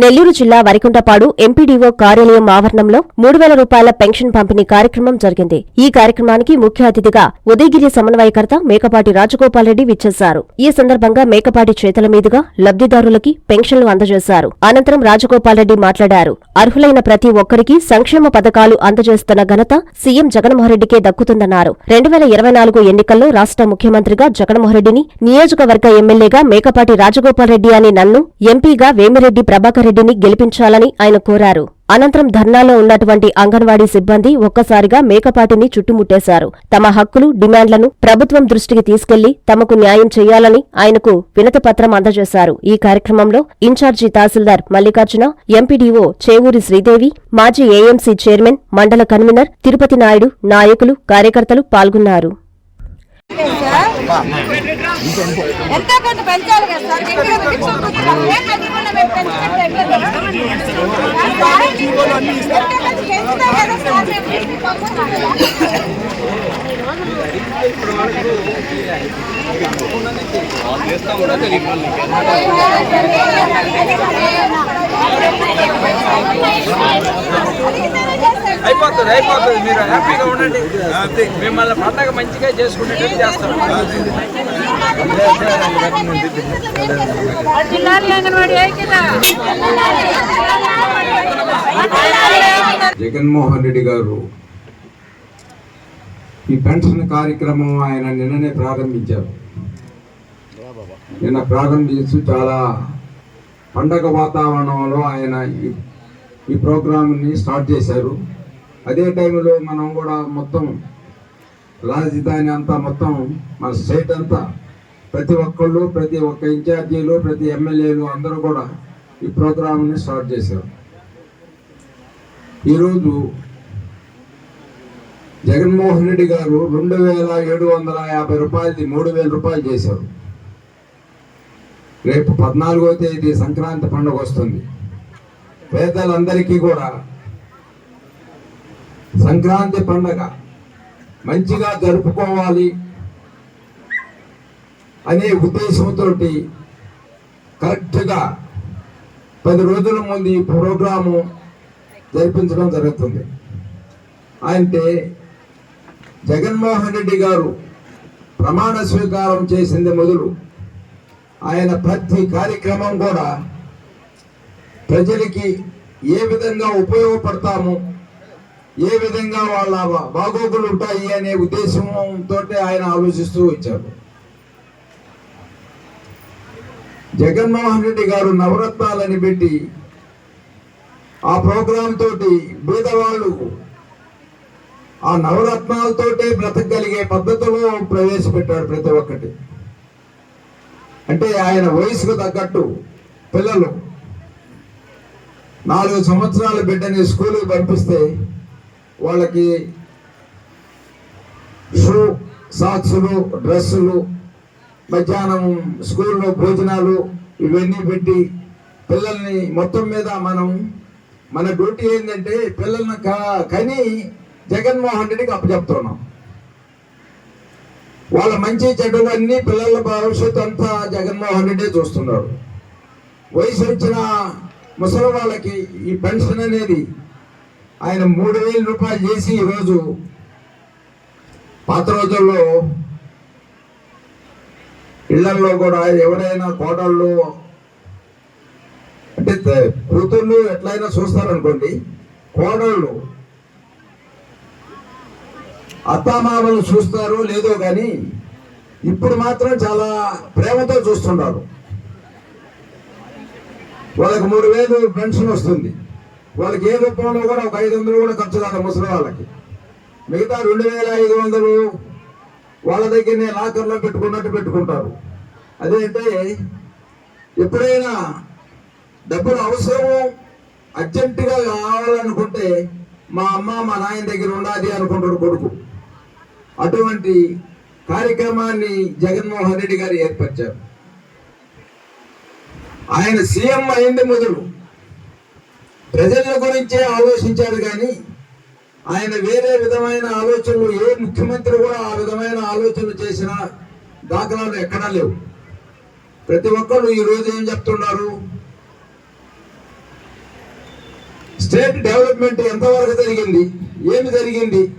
నెల్లూరు జిల్లా వరికుంటపాడు ఎంపీడీఓ కార్యాలయం ఆవరణంలో మూడు వేల రూపాయల పెన్షన్ పంపిణీ కార్యక్రమం జరిగింది. ఈ కార్యక్రమానికి ముఖ్య అతిథిగా ఉదయగిరి సమన్వయకర్త మేకపాటి రాజగోపాల్ రెడ్డి విచ్చేశారు. ఈ సందర్భంగా మేకపాటి చేతుల మీదుగా లబ్దిదారులకి పెన్షన్లు అందజేశారు. అనంతరం రాజగోపాల్ రెడ్డి మాట్లాడారు. అర్హులైన ప్రతి ఒక్కరికి సంక్షేమ పథకాలు అందజేస్తున్న ఘనత సీఎం జగన్మోహన్రెడ్డికే దక్కుతుందన్నారు. రెండు వేల ఇరవై నాలుగు ఎన్నికల్లో రాష్ట్ర ముఖ్యమంత్రిగా జగన్మోహన్రెడ్డిని నియోజకవర్గ ఎమ్మెల్యేగా మేకపాటి రాజగోపాల్ రెడ్డి అని నన్ను ఎంపీగా వేమిరెడ్డి ప్రభాకర్ రెడ్డిని గెలిపించాలని ఆయన కోరారు. అనంతరం ధర్నాలో ఉన్నటువంటి అంగన్వాడీ సిబ్బంది ఒక్కసారిగా మేకపాటిని చుట్టుముట్టేశారు. తమ హక్కులు డిమాండ్లను ప్రభుత్వం దృష్టికి తీసుకెళ్ళి తమకు న్యాయం చేయాలని ఆయనకు వినతపత్రం అందజేశారు. ఈ కార్యక్రమంలో ఇన్ఛార్జి తహసీల్దార్ మల్లికార్జున ఎంపీడీఓ చేవూరి శ్రీదేవి మాజీ ఏఎంసీ చైర్మన్ మండల కన్వీనర్ తిరుపతి నాయుడు నాయకులు కార్యకర్తలు పాల్గొన్నారు. ఎంత కొంత పెంచాలి కదా సార్? అయిపోతుంది అయిపోతుంది మీరు హ్యాపీగా ఉండండి మిమ్మల్ని పండగ మంచిగా చేసుకునేటట్టు చేస్తాం జిల్లాలో అంగన్వాడీ ఐక్యత. జగన్మోహన్ రెడ్డి గారు ఈ పెన్షన్ కార్యక్రమం ఆయన నిన్ననే ప్రారంభించారు. నిన్న ప్రారంభించు చాలా పండగ వాతావరణంలో ఆయన ఈ ఈ స్టార్ట్ చేశారు. అదే టైంలో మనం కూడా మొత్తం రాజధాని అంతా మొత్తం మన స్టేట్ అంతా ప్రతి ఒక్కళ్ళు ప్రతి ఒక్క ఇన్ఛార్జీలు ప్రతి ఎమ్మెల్యేలు అందరూ కూడా ఈ ప్రోగ్రామ్ని స్టార్ట్ చేశారు. ఈరోజు జగన్మోహన్ రెడ్డి గారు రెండు వేల ఏడు వందల యాభై రూపాయలది మూడు వేల రూపాయలు చేశారు. రేపు పద్నాలుగో తేదీ సంక్రాంతి పండుగ వస్తుంది. పేదలందరికీ కూడా సంక్రాంతి పండగ మంచిగా జరుపుకోవాలి. అనే ఉద్దేశంతో కరెక్ట్గా పది రోజుల ముందు ఈ ప్రోగ్రాము జరిపించడం జరుగుతుంది. అంటే జగన్మోహన్ రెడ్డి గారు ప్రమాణ స్వీకారం చేసింది మొదలు ఆయన ప్రతి కార్యక్రమం కూడా ప్రజలకి ఏ విధంగా ఉపయోగపడతాము ఏ విధంగా వాళ్ళ బాగోగులు ఉంటాయి అనే ఉద్దేశంతో ఆయన ఆలోచిస్తూ వచ్చారు. జగన్మోహన్ రెడ్డి గారు నవరత్నాలని పెట్టి ఆ ప్రోగ్రాం తోటి బీదవాళ్ళు ఆ నవరత్నాలతోటే బ్రతకగలిగే పద్ధతిలో ప్రవేశపెట్టాడు ప్రతి ఒక్కటి. అంటే ఆయన వయసుకు తగ్గట్టు పిల్లలు నాలుగు సంవత్సరాల బిడ్డని స్కూల్కి పంపిస్తే వాళ్ళకి షూ సాక్సులు డ్రెస్సులు మధ్యాహ్నం స్కూల్లో భోజనాలు ఇవన్నీ పెట్టి పిల్లల్ని మొత్తం మీద మనం మన డ్యూటీ ఏంటంటే పిల్లల్ని కని జగన్మోహన్ రెడ్డికి అప్పచెప్తున్నాం. వాళ్ళ మంచి చెడులన్నీ పిల్లల భవిష్యత్తు అంతా జగన్మోహన్ రెడ్డి చూస్తున్నాడు. వయసు వచ్చిన ముసలి వాళ్ళకి ఈ పెన్షన్ అనేది ఆయన మూడు వేల రూపాయలు చేసి ఈరోజు పాత రోజుల్లో ఇళ్ళలో కూడా ఎవరైనా కోడళ్ళు అంటే కూతుళ్ళు ఎట్లయినా చూస్తారనుకోండి కోడళ్ళు అత్తామామలు చూస్తారు లేదో కానీ ఇప్పుడు మాత్రం చాలా ప్రేమతో చూస్తుంటారు. వాళ్ళకి మూడు వేలు పెన్షన్ వస్తుంది. వాళ్ళకి ఏ రూపంలో కూడా ఒక ఐదు వందలు కూడా ఖర్చు కాదు ముసలి వాళ్ళకి. మిగతా రెండు వేల ఐదు వందలు వాళ్ళ దగ్గరనే లాకర్లో పెట్టుకున్నట్టు పెట్టుకుంటారు. అదేంటే ఎప్పుడైనా డబ్బులు అవసరము అర్జెంటుగా కావాలనుకుంటే మా అమ్మ మా నాయన దగ్గర ఉండాలి అనుకుంటాడు కొడుకు. అటువంటి కార్యక్రమాన్ని జగన్మోహన్ రెడ్డి గారు ఏర్పరిచారు. ఆయన సీఎం అయింది మొదలు. ప్రజల గురించే ఆలోచించారు కానీ ఆయన వేరే విధమైన ఆలోచనలు ఏ ముఖ్యమంత్రి కూడా ఆ విధమైన ఆలోచనలు చేసిన దాఖలాలు ఎక్కడా లేవు. ప్రతి ఒక్కరు ఈరోజు ఏం చెప్తున్నారు? స్టేట్ డెవలప్మెంట్ ఎంతవరకు జరిగింది? ఏమి జరిగింది?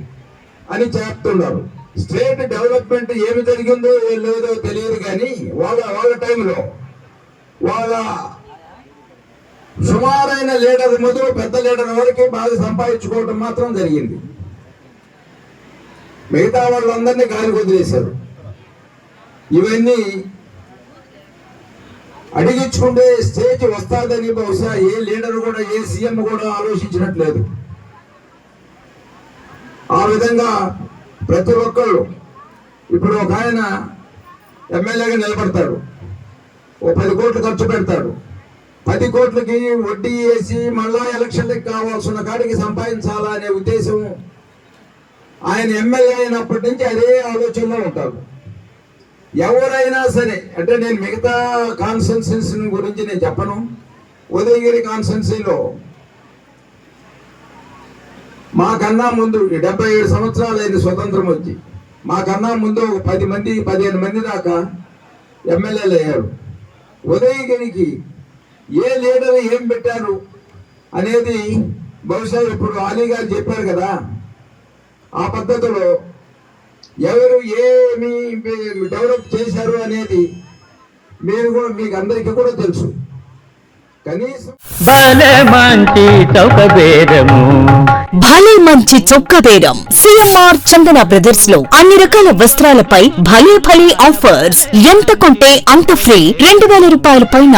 అని చెప్తున్నారు. స్టేట్ డెవలప్మెంట్ ఏమి జరిగిందో లేదో తెలియదు కానీ వాళ్ళ వాళ్ళ టైంలో వాళ్ళ సుమారైన లీడర్ మొదలు పెద్ద లీడర్ వరకు బాగా సంపాదించుకోవడం మాత్రం జరిగింది. మిగతా వాళ్ళందరినీ గాలి వదిలేశారు. ఇవన్నీ అడిగించుకుంటే స్టేజ్ వస్తాదని బహుశా ఏ లీడర్ కూడా ఏ సీఎం కూడా ఆలోచించినట్లేదు. ఆ విధంగా ప్రతి ఒక్కళ్ళు ఇప్పుడు ఒక ఆయన ఎమ్మెల్యేగా నిలబడతాడు. ఓ పది కోట్లు ఖర్చు పెడతాడు. పది కోట్లకి వడ్డీ వేసి మళ్ళా ఎలక్షన్లకు కావాల్సిన కాడికి సంపాదించాలా అనే ఉద్దేశం ఆయన ఎమ్మెల్యే అయినప్పటి నుంచి అదే ఆలోచనలో ఉంటారు. ఎవరైనా సరే అంటే నేను మిగతా కాన్స్టెన్సీస్ గురించి నేను చెప్పను. ఉదయగిరి కాన్స్టెన్సీలో మాకన్నా ముందు డెబ్బై ఏడు సంవత్సరాలు అయింది స్వతంత్రం వచ్చి మాకన్నా ముందు ఒక పది మంది పదిహేను మంది దాకా ఎమ్మెల్యేలు అయ్యారు. ఉదయగిరికి ఏ లీడర్ ఏం పెట్టారు అనేది బహుశా ఇప్పుడు అలీ గారు చెప్పారు కదా. ఆ పద్ధతిలో ఎవరు ఏమి డెవలప్ చేశారు అనేది మీరు కూడా మీకు అందరికీ కూడా తెలుసు. కనీసం భలే మంచి భలే చొక్క బేరం సిఎంఆర్ చందన బ్రదర్స్లో అన్ని రకాల వస్త్రాలపై భలే భలే ఆఫర్స్. ఎంత కొంటే అంత ఫ్రీ. రెండు వేల రూపాయల పైన